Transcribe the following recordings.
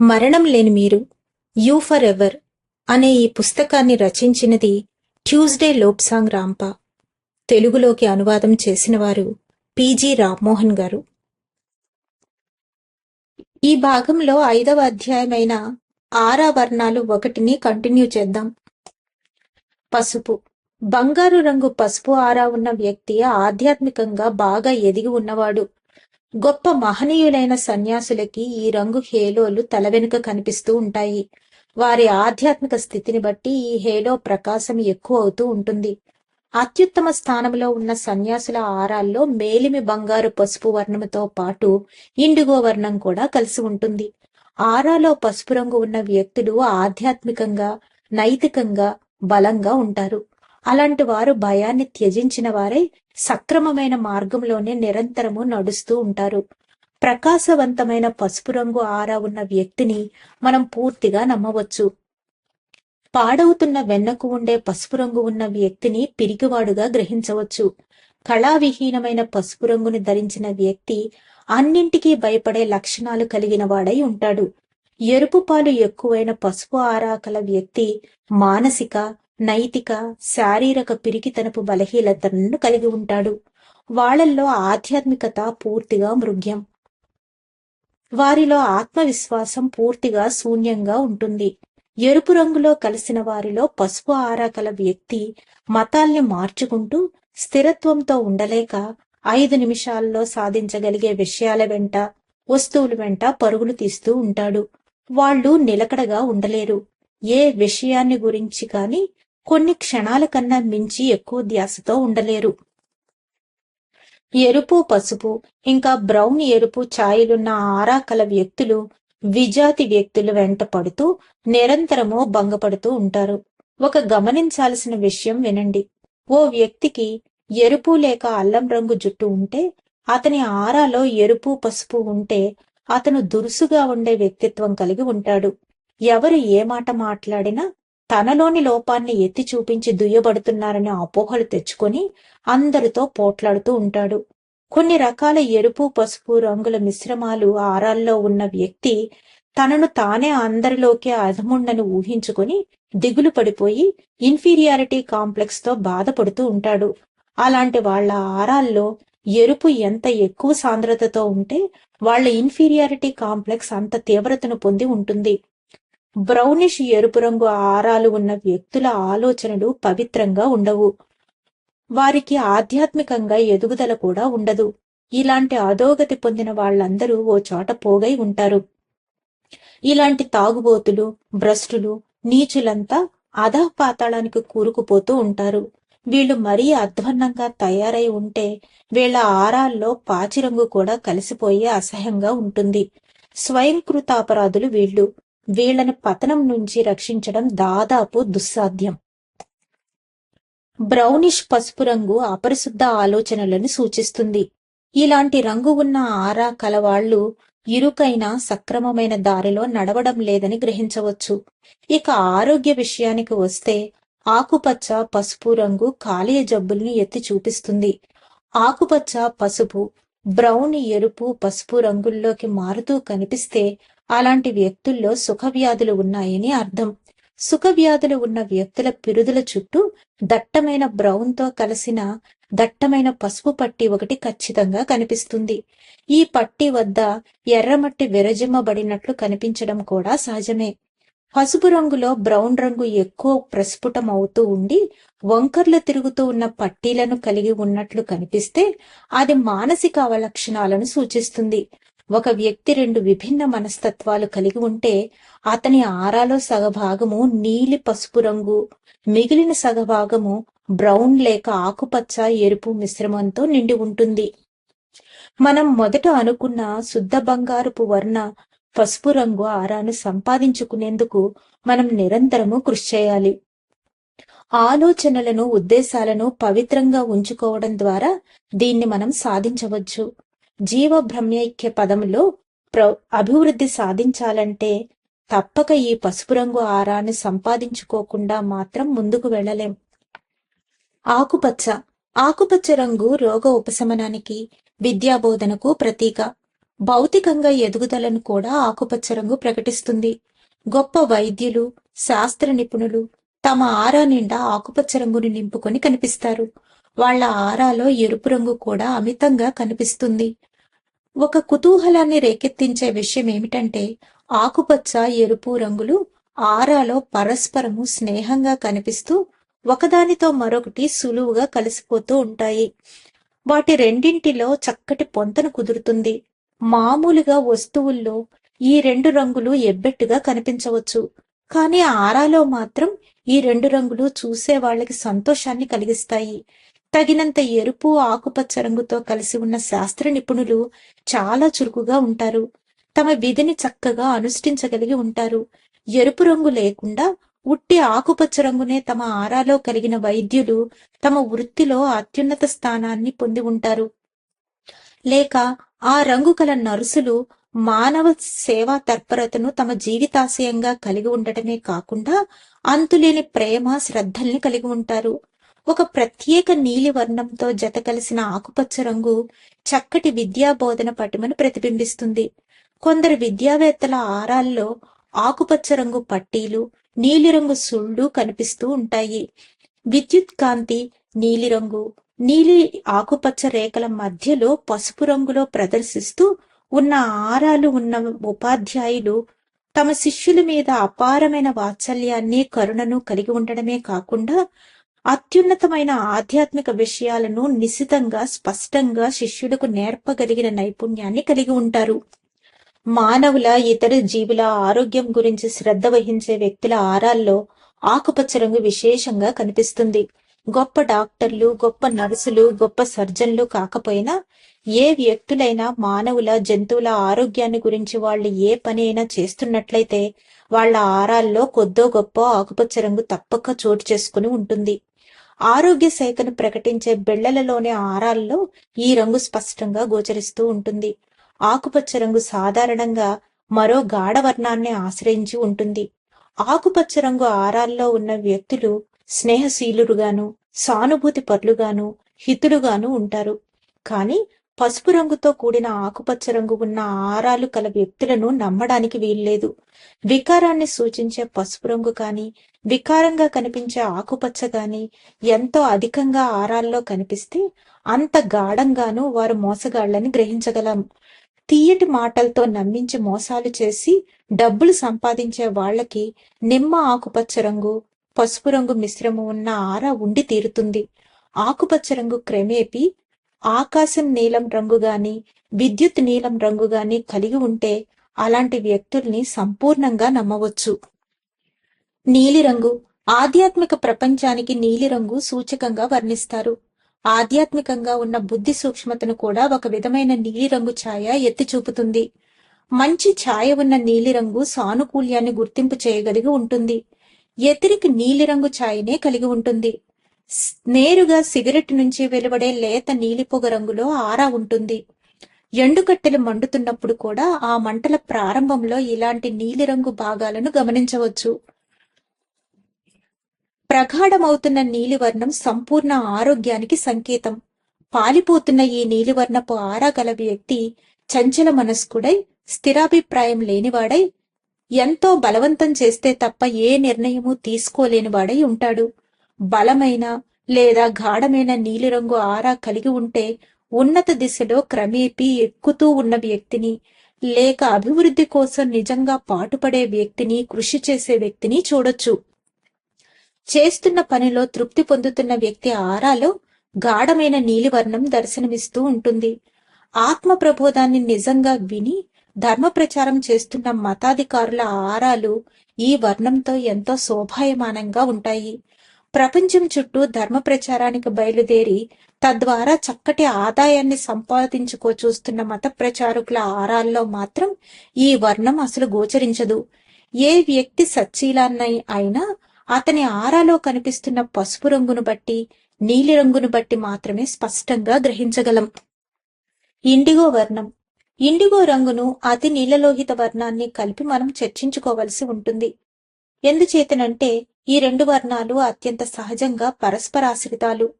మరణం లేని మీరు యూ ఫర్ ఎవర్ అనే ఈ పుస్తకాన్ని రచించినది ట్యూస్డే లోప్సాంగ్ రాంపా. తెలుగులోకి అనువాదం చేసిన వారు రామ్మోహన్ గారు. ఈ భాగంలో ఐదవ అధ్యాయమైన ఆరా వర్ణాలు ఒకటిని కంటిన్యూ చేద్దాం. పసుపు. బంగారు రంగు పసుపు ఆరా ఉన్న వ్యక్తి ఆధ్యాత్మికంగా బాగా ఎదిగి ఉన్నవాడు. గొప్ప మహనీయులైన సన్యాసులకి ఈ రంగు హేలోలు తల వెనుక కనిపిస్తూ ఉంటాయి. వారి ఆధ్యాత్మిక స్థితిని బట్టి ఈ హేలో ప్రకాశం ఎక్కువ అవుతూ ఉంటుంది. అత్యుత్తమ స్థానంలో ఉన్న సన్యాసుల ఆరాల్లో మేలిమి బంగారు పసుపు వర్ణముతో పాటు ఇండిగో వర్ణం కూడా కలిసి ఉంటుంది. ఆరాలో పసుపు రంగు ఉన్న వ్యక్తులు ఆధ్యాత్మికంగా నైతికంగా బలంగా ఉంటారు. అలాంటి వారు భయాన్ని త్యజించిన వారే సక్రమమైన మార్గంలోనే నిరంతరము నడుస్తూ ఉంటారు. ప్రకాశవంతమైన పసుపు రంగు ఆరా ఉన్న వ్యక్తిని మనం పూర్తిగా నమ్మవచ్చు. పాడవుతున్న వెన్నకు ఉండే పసుపు రంగు ఉన్న వ్యక్తిని పిరికివాడుగా గ్రహించవచ్చు. కళావిహీనమైన పసుపు రంగుని ధరించిన వ్యక్తి అన్నింటికీ భయపడే లక్షణాలు కలిగిన వాడై ఉంటాడు. ఎరుపు పాలు ఎక్కువైన పసుపు ఆరాకల వ్యక్తి మానసిక నైతిక శారీరక పిరికితనపు బలహీనతలను కలిగి ఉంటాడు. వాళ్ళల్లో ఆధ్యాత్మికత పూర్తిగా మృగ్యం. వారిలో ఆత్మవిశ్వాసం పూర్తిగా శూన్యంగా ఉంటుంది. ఎరుపు రంగులో కలిసిన వారిలో పసుపు ఆరాకల వ్యక్తి మతాల్ని మార్చుకుంటూ స్థిరత్వంతో ఉండలేక ఐదు నిమిషాల్లో సాధించగలిగే విషయాల వెంట వస్తువుల వెంట పరుగులు తీస్తూ ఉంటాడు. వాళ్ళు నిలకడగా ఉండలేరు. ఏ విషయాన్ని గురించి కానీ కొన్ని క్షణాల కన్నా మించి ఎక్కువ ధ్యాసతో ఉండలేరు. ఎరుపు పసుపు ఇంకా బ్రౌన్ ఎరుపు ఛాయలున్న ఆరా కల వ్యక్తులు విజాతి వ్యక్తులు వెంట పడుతూ నిరంతరము భంగపడుతూ ఉంటారు. ఒక గమనించాల్సిన విషయం వినండి. ఓ వ్యక్తికి ఎరుపు లేక అల్లం రంగు జుట్టు ఉంటే అతని ఆరాలో ఎరుపు పసుపు ఉంటే అతను దురుసుగా ఉండే వ్యక్తిత్వం కలిగి ఉంటాడు. ఎవరు ఏ మాట మాట్లాడినా తనలోని లోపాన్ని ఎత్తి చూపించి దుయ్యబడుతున్నారనే అపోహలు తెచ్చుకొని అందరితో పోట్లాడుతూ ఉంటాడు. కొన్ని రకాల ఎరుపు పసుపు రంగుల మిశ్రమాలు ఆరాల్లో ఉన్న వ్యక్తి తనను తానే అందరిలోకి అధముండని ఊహించుకొని దిగులు పడిపోయి ఇన్ఫీరియారిటీ కాంప్లెక్స్తో బాధపడుతూ ఉంటాడు. అలాంటి వాళ్ళ ఆరాల్లో ఎరుపు ఎంత ఎక్కువ సాంద్రతతో ఉంటే వాళ్ళ ఇన్ఫీరియారిటీ కాంప్లెక్స్ అంత తీవ్రతను పొంది ఉంటుంది. బ్రౌనిష్ ఎరుపు రంగు ఆరాలు ఉన్న వ్యక్తుల ఆలోచనలు పవిత్రంగా ఉండవు. వారికి ఆధ్యాత్మికంగా ఎదుగుదల కూడా ఉండదు. ఇలాంటి అధోగతి పొందిన వాళ్ళందరూ ఓ చోట పోగై ఉంటారు. ఇలాంటి తాగుబోతులు భ్రష్టులు నీచులంతా అధః పాతాళానికి కూరుకుపోతూ ఉంటారు. వీళ్ళు మరీ అధ్వన్నంగా తయారై ఉంటే వీళ్ళ ఆరాల్లో పాచిరంగు కూడా కలిసిపోయే అసహ్యంగా ఉంటుంది. స్వయంకృత అపరాధులు వీళ్ళు. వీళ్ళను పతనం నుంచి రక్షించడం దాదాపు దుస్సాధ్యం. బ్రౌనిష్ పసుపు రంగు అపరిశుద్ధ ఆలోచనలను సూచిస్తుంది. ఇలాంటి రంగు ఉన్న ఆరా కలవాళ్ళు ఇరుకైన సక్రమమైన దారిలో నడవడం లేదని గ్రహించవచ్చు. ఇక ఆరోగ్య విషయానికి వస్తే ఆకుపచ్చ పసుపు రంగు కాలేయ జబ్బుల్ని ఎత్తి చూపిస్తుంది. ఆకుపచ్చ పసుపు బ్రౌన్ ఎరుపు పసుపు రంగుల్లోకి మారుతూ కనిపిస్తే అలాంటి వ్యక్తుల్లో సుఖవ్యాధులు ఉన్నాయని అర్థం. సుఖవ్యాధులు ఉన్న వ్యక్తుల పిరుదుల చుట్టూ దట్టమైన బ్రౌన్తో కలిసిన దట్టమైన పసుపు పట్టి ఒకటి ఖచ్చితంగా కనిపిస్తుంది. ఈ పట్టి వద్ద ఎర్రమట్టి విరజిమ్మబడినట్లు కనిపించడం కూడా సహజమే. పసుపు రంగులో బ్రౌన్ రంగు ఎక్కువ ప్రస్ఫుటం అవుతూ ఉండి వంకర్లు తిరుగుతూ ఉన్న పట్టీలను కలిగి ఉన్నట్లు కనిపిస్తే అది మానసిక అవలక్షణాలను సూచిస్తుంది. ఒక వ్యక్తి రెండు విభిన్న మనస్తత్వాలు కలిగి ఉంటే అతని ఆరాలో సగభాగము నీలి పసుపు రంగు మిగిలిన సగభాగము బ్రౌన్ లేక ఆకుపచ్చ ఎరుపు మిశ్రమంతో నిండి ఉంటుంది. మనం మొదట అనుకున్న శుద్ధ బంగారుపు వర్ణ పసుపు రంగు ఆరాను సంపాదించుకునేందుకు మనం నిరంతరము కృషి చేయాలి. ఆలోచనలను ఉద్దేశాలను పవిత్రంగా ఉంచుకోవడం ద్వారా దీన్ని మనం సాధించవచ్చు. జీవ బ్రహ్మైక్య పదములో ప్ర అభివృద్ధి సాధించాలంటే తప్పక ఈ పసుపు రంగు ఆరాన్ని సంపాదించుకోకుండా మాత్రం ముందుకు వెళ్ళలేం. ఆకుపచ్చ. ఆకుపచ్చ రంగు రోగ ఉపశమనానికి విద్యాబోధనకు ప్రతీక. భౌతికంగా ఎదుగుదలను కూడా ఆకుపచ్చ రంగు ప్రకటిస్తుంది. గొప్ప వైద్యులు శాస్త్ర నిపుణులు తమ ఆరా నిండా ఆకుపచ్చ రంగుని నింపుకొని కనిపిస్తారు. వాళ్ళ ఆరాలో ఎరుపు రంగు కూడా అమితంగా కనిపిస్తుంది. ఒక కుతూహలాన్ని రేకెత్తించే విషయం ఏమిటంటే ఆకుపచ్చ ఎరుపు రంగులు ఆరాలో పరస్పరము స్నేహంగా కనిపిస్తూ ఒకదానితో మరొకటి సులువుగా కలిసిపోతూ ఉంటాయి. వాటి రెండింటిలో చక్కటి పొంతను కుదురుతుంది. మామూలుగా వస్తువుల్లో ఈ రెండు రంగులు ఎబ్బెట్టుగా కనిపించవచ్చు. కానీ ఆరాలో మాత్రం ఈ రెండు రంగులు చూసే వాళ్ళకి సంతోషాన్ని కలిగిస్తాయి. తగినంత ఎరుపు ఆకుపచ్చ రంగుతో కలిసి ఉన్న శాస్త్ర నిపుణులు చాలా చురుకుగా ఉంటారు. తమ విధిని చక్కగా అనుష్ఠించగలిగి ఉంటారు. ఎరుపు రంగు లేకుండా ఉట్టి ఆకుపచ్చ రంగునే తమ ఆరాలో కలిగిన వైద్యులు తమ వృత్తిలో అత్యున్నత స్థానాన్ని పొంది ఉంటారు. లేక ఆ రంగు కల నర్సులు మానవ సేవా తత్పరతను తమ జీవితాశయంగా కలిగి ఉండటమే కాకుండా అంతులేని ప్రేమ శ్రద్ధల్ని కలిగి ఉంటారు. ఒక ప్రత్యేక నీలి వర్ణంతో జత కలిసిన ఆకుపచ్చ రంగు చక్కటి విద్యా బోధన పటిమను ప్రతిబింబిస్తుంది. కొందరు విద్యావేత్తల ఆరాల్లో ఆకుపచ్చ రంగు పట్టీలు నీలిరంగు సుళ్ళు కనిపిస్తూ ఉంటాయి. విద్యుత్ కాంతి నీలిరంగు నీలి ఆకుపచ్చ రేఖల మధ్యలో పసుపు రంగులో ప్రదర్శిస్తూ ఉన్న ఆరాలు ఉన్న ఉపాధ్యాయులు తమ శిష్యుల మీద అపారమైన వాత్సల్యాన్ని కరుణను కలిగి ఉండడమే కాకుండా అత్యున్నతమైన ఆధ్యాత్మిక విషయాలను నిశితంగా స్పష్టంగా శిష్యులకు నేర్పగలిగిన నైపుణ్యాన్ని కలిగి ఉంటారు. మానవుల ఇతర జీవుల ఆరోగ్యం గురించి శ్రద్ధ వహించే వ్యక్తుల ఆరాల్లో ఆకుపచ్చ రంగు విశేషంగా కనిపిస్తుంది. గొప్ప డాక్టర్లు గొప్ప నర్సులు గొప్ప సర్జన్లు కాకపోయినా ఏ వ్యక్తులైనా మానవుల జంతువుల ఆరోగ్యాన్ని గురించి వాళ్ళు ఏ పని అయినా చేస్తున్నట్లయితే వాళ్ళ ఆరాల్లో కొద్దో గొప్ప ఆకుపచ్చ రంగు తప్పక చోటు చేసుకుని ఉంటుంది. ఆరోగ్య శాఖను ప్రకటించే బిళ్ళలలోని ఆరాల్లో ఈ రంగు స్పష్టంగా గోచరిస్తూ ఉంటుంది. ఆకుపచ్చ రంగు సాధారణంగా మరో గాఢ వర్ణాన్ని ఆశ్రయించి ఉంటుంది. ఆకుపచ్చ రంగు ఆరాల్లో ఉన్న వ్యక్తులు స్నేహశీలురుగాను సానుభూతి పరులుగాను హితులుగాను ఉంటారు. కానీ పసుపు రంగుతో కూడిన ఆకుపచ్చ రంగు ఉన్న ఆరాలు కల వ్యక్తులను నమ్మడానికి వీల్లేదు. వికారాన్ని సూచించే పసుపు రంగు కానీ వికారంగా కనిపించే ఆకుపచ్చ గాని ఎంతో అధికంగా ఆరాల్లో కనిపిస్తే అంత గాఢంగాను వారు మోసగాళ్ళని గ్రహించగలం. తీయటి మాటలతో నమ్మించి మోసాలు చేసి డబ్బులు సంపాదించే వాళ్ళకి నిమ్మ ఆకుపచ్చ రంగు పసుపు రంగు మిశ్రమం ఉన్న ఆర ఉండి తీరుతుంది. ఆకుపచ్చ రంగు క్రమేపీ ఆకాశం నీలం రంగు గాని విద్యుత్ నీలం రంగు గాని కలిగి ఉంటే అలాంటి వ్యక్తుల్ని సంపూర్ణంగా నమ్మవచ్చు. నీలిరంగు. ఆధ్యాత్మిక ప్రపంచానికి నీలిరంగు సూచకంగా వర్ణిస్తారు. ఆధ్యాత్మికంగా ఉన్న బుద్ధి సూక్ష్మతను కూడా ఒక విధమైన నీలిరంగు ఛాయ ఎత్తి చూపుతుంది. మంచి ఛాయ ఉన్న నీలిరంగు సానుకూల్యాన్ని గుర్తింపు చేయగలిగి ఉంటుంది. ఎతిరికి నీలిరంగు ఛాయనే కలిగి ఉంటుంది. నేరుగా సిగరెట్ నుంచి వెలువడే లేత నీలిపొగ రంగులో ఆరా ఉంటుంది. ఎండుకట్టెలు మండుతున్నప్పుడు కూడా ఆ మంటల ప్రారంభంలో ఇలాంటి నీలిరంగు భాగాలను గమనించవచ్చు. ప్రగాఢమవుతున్న నీలివర్ణం సంపూర్ణ ఆరోగ్యానికి సంకేతం. పాలిపోతున్న ఈ నీలివర్ణపు ఆరా గల వ్యక్తి చంచల మనస్కుడై స్థిరాభిప్రాయం లేనివాడై ఎంతో బలవంతం చేస్తే తప్ప ఏ నిర్ణయము తీసుకోలేనివాడై ఉంటాడు. బలమైన లేదా గాఢమైన నీలిరంగు ఆరా కలిగి ఉంటే ఉన్నత దిశలో క్రమేపీ ఎక్కుతూ ఉన్న వ్యక్తిని లేక అభివృద్ధి కోసం నిజంగా పాటుపడే వ్యక్తిని కృషి చేసే వ్యక్తిని చూడొచ్చు. చేస్తున్న పనిలో తృప్తి పొందుతున్న వ్యక్తి ఆరాలో గాఢమైన నీలివర్ణం దర్శనమిస్తూ ఉంటుంది. ఆత్మ ప్రబోధాన్ని నిజంగా విని ధర్మ ప్రచారం చేస్తున్న మతాధికారుల ఆరాలు ఈ వర్ణంతో ఎంతో శోభాయమానంగా ఉంటాయి. ప్రపంచం చుట్టూ ధర్మ ప్రచారానికి బయలుదేరి తద్వారా చక్కటి ఆదాయాన్ని సంపాదించుకో చూస్తున్న మత ప్రచారకుల ఆరాల్లో మాత్రం ఈ వర్ణం అసలు గోచరించదు. ఏ వ్యక్తి సచ్చీలాన్నై అయినా అతని ఆరాలో కనిపిస్తున్న పసుపు రంగును బట్టి నీలి రంగును బట్టి మాత్రమే స్పష్టంగా గ్రహించగలం. ఇండిగో వర్ణం. ఇండిగో రంగును అతి నీలలోహిత వర్ణాన్ని కలిపి మనం చర్చించుకోవలసి ఉంటుంది. ఎందుచేతనంటే ఈ రెండు వర్ణాలు అత్యంత సహజంగా పరస్పరాశ్రితాలు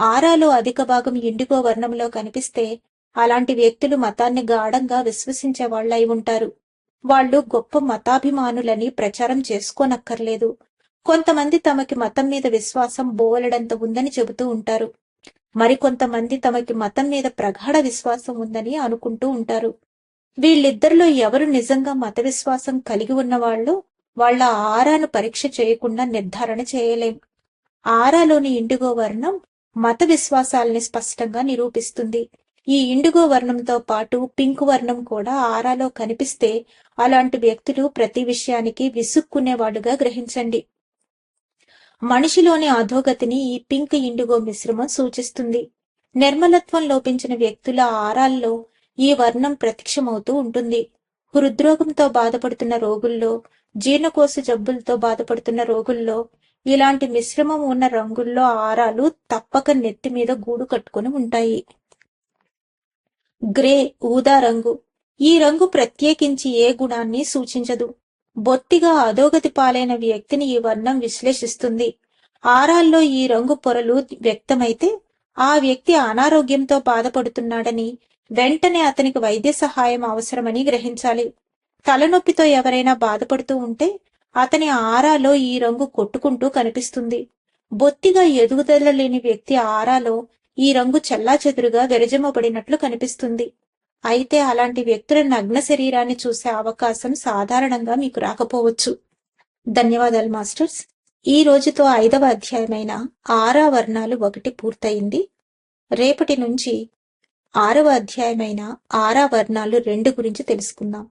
ఆరాలో అధిక భాగం ఇండిగో వర్ణంలో కనిపిస్తే అలాంటి వ్యక్తులు మతాన్ని గాఢంగా విశ్వసించే వాళ్ళై ఉంటారు. వాళ్ళు గొప్ప మతాభిమానులని ప్రచారం చేసుకోనక్కర్లేదు. కొంతమంది తమకి మతం మీద విశ్వాసం బోలెడంత ఉందని చెబుతూ ఉంటారు. మరికొంతమంది తమకి మతం మీద ప్రగాఢ విశ్వాసం ఉందని అనుకుంటూ ఉంటారు. వీళ్ళిద్దరిలో ఎవరు నిజంగా మత విశ్వాసం కలిగి ఉన్నవాళ్ళు? వాళ్ళ ఆరాను పరీక్ష చేయకుండా నిర్ధారణ చేయలేం. ఆరాలోని ఇండిగో వర్ణం మత విశ్వాసాల్ని స్పష్టంగా నిరూపిస్తుంది. ఈ ఇండిగో వర్ణంతో పాటు పింక్ వర్ణం కూడా ఆరాలో కనిపిస్తే అలాంటి వ్యక్తులు ప్రతి విషయానికి విసుక్కునేవాడుగా గ్రహించండి. మనిషిలోని అధోగతిని ఈ పింక్ ఇండిగో మిశ్రమం సూచిస్తుంది. నిర్మలత్వం లోపించిన వ్యక్తుల ఆరాల్లో ఈ వర్ణం ప్రత్యక్షమవుతూ ఉంటుంది. హృద్రోగంతో బాధపడుతున్న రోగుల్లో జీర్ణకోశ జబ్బులతో బాధపడుతున్న రోగుల్లో ఇలాంటి మిశ్రమం ఉన్న రంగుల్లో ఆరాలు తప్పక నెత్తి మీద గూడు కట్టుకుని ఉంటాయి. గ్రే ఊదా రంగు. ఈ రంగు ప్రత్యేకించి ఏ గుణాన్ని సూచించదు. బొత్తిగా అధోగతి పాలైన వ్యక్తిని ఈ వర్ణం విశ్లేషిస్తుంది. ఆరాల్లో ఈ రంగు పొరలు వ్యక్తమైతే ఆ వ్యక్తి అనారోగ్యంతో బాధపడుతున్నాడని వెంటనే అతనికి వైద్య సహాయం అవసరమని గ్రహించాలి. తలనొప్పితో ఎవరైనా బాధపడుతూ ఉంటే అతని ఆరాలో ఈ రంగు కొట్టుకుంటూ కనిపిస్తుంది. బొత్తిగా ఎదుగుదల లేని వ్యక్తి ఆరాలో ఈ రంగు చెల్లాచెదురుగా విరజమబడినట్లు కనిపిస్తుంది. అయితే అలాంటి వ్యక్తుల నగ్న శరీరాన్ని చూసే అవకాశం సాధారణంగా మీకు రాకపోవచ్చు. ధన్యవాదాలు మాస్టర్స్. ఈ రోజుతో ఐదవ అధ్యాయమైన ఆరా వర్ణాలు ఒకటి పూర్తయింది. రేపటి నుంచి ఆరవ అధ్యాయమైన ఆరా వర్ణాలు రెండు గురించి తెలుసుకుందాం.